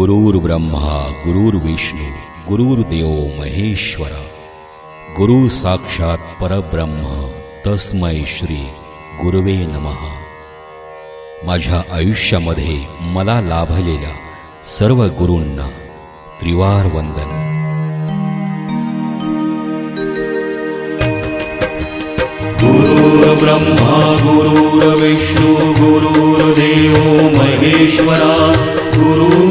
गुरुर्ब्रह्मा गुरुर्विष्णू गुरुर्देव महेश्वरा। गुरु साक्षात परब्रह्म तस्मै श्री गुरुवे नमहा माझ्या आयुष्यामध्ये मला लाभलेल्या सर्व गुरूंना त्रिवार वंदन गुरुर्ब्रह्मा गुरुर्विष्णु गुरुर्देव महेश्वरा। गुरुर्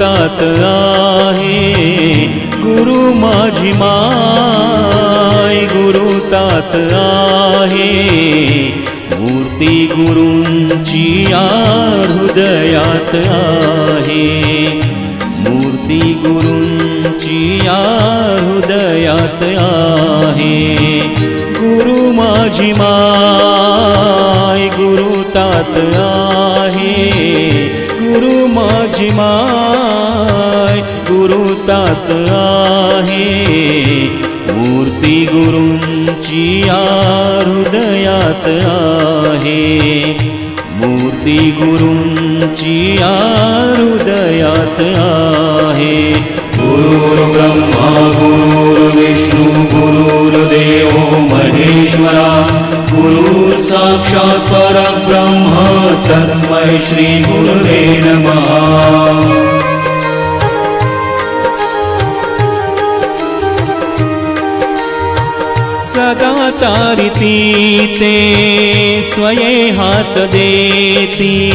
तात आहे. गुरु माझी माय गुरु तात आहे. मूर्ती गुरूंची या हृदयात आहे. मूर्ती गुरूंची या हृदयात आहे. गुरु माझी माय गुरु तात आहे. गुरु माझी माय गुरु मूर्ती गुरूंची या हृदयात आहे. मूर्ती गुरूंची हृदयात आहे. गुरुर्ब्रह्मा गुरुर्विष्णु गुरुर्देवो महेश्वरा गुरुर् साक्षात् परब्रह्म तस्मै श्रीगुरुवे नमः तारिती ते स्वये हात देती।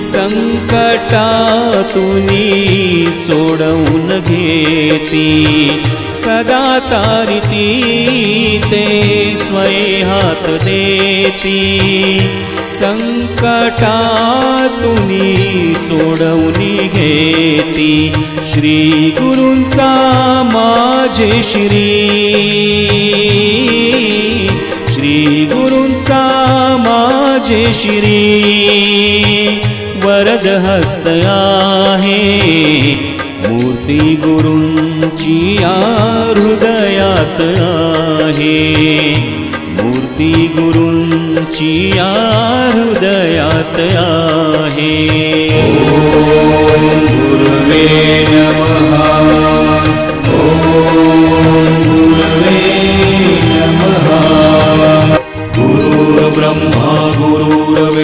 संकटातुनी सोडवून घेती। सदा तारिती ते स्वये हात देती। संकटातुनी सोडवून घेती। श्री गुरूंचा माझे श्री श्री गुरूंचा माझे श्री. वरद हस्त आहे. मूर्ती गुरूंची या हृदयात आहे. मूर्ती गुरूंची या हृदयात आहे.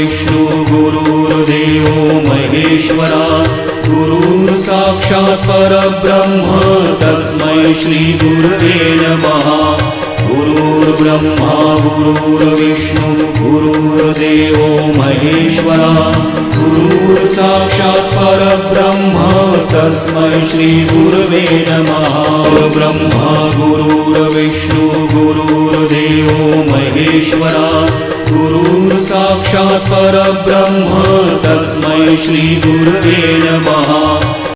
गुरुर्विष्णु गुरुर्देवो महेश्वरा गुरुर् साक्षात् तस्मै श्रीगुरुवे नमः। गुरुर्ब्रह्मा गुरुर्विष्णु गुरुर्देवो महेश्वरा गुरुर् साक्षात् तस्मै श्रीगुरुवे नमः। ब्रह्मा गुरुर्विष्णु गुरुर्देवो महेश्वरा गुरुर् साक्षात् परब्रह्म तस्मै श्रीगुरुवे नमः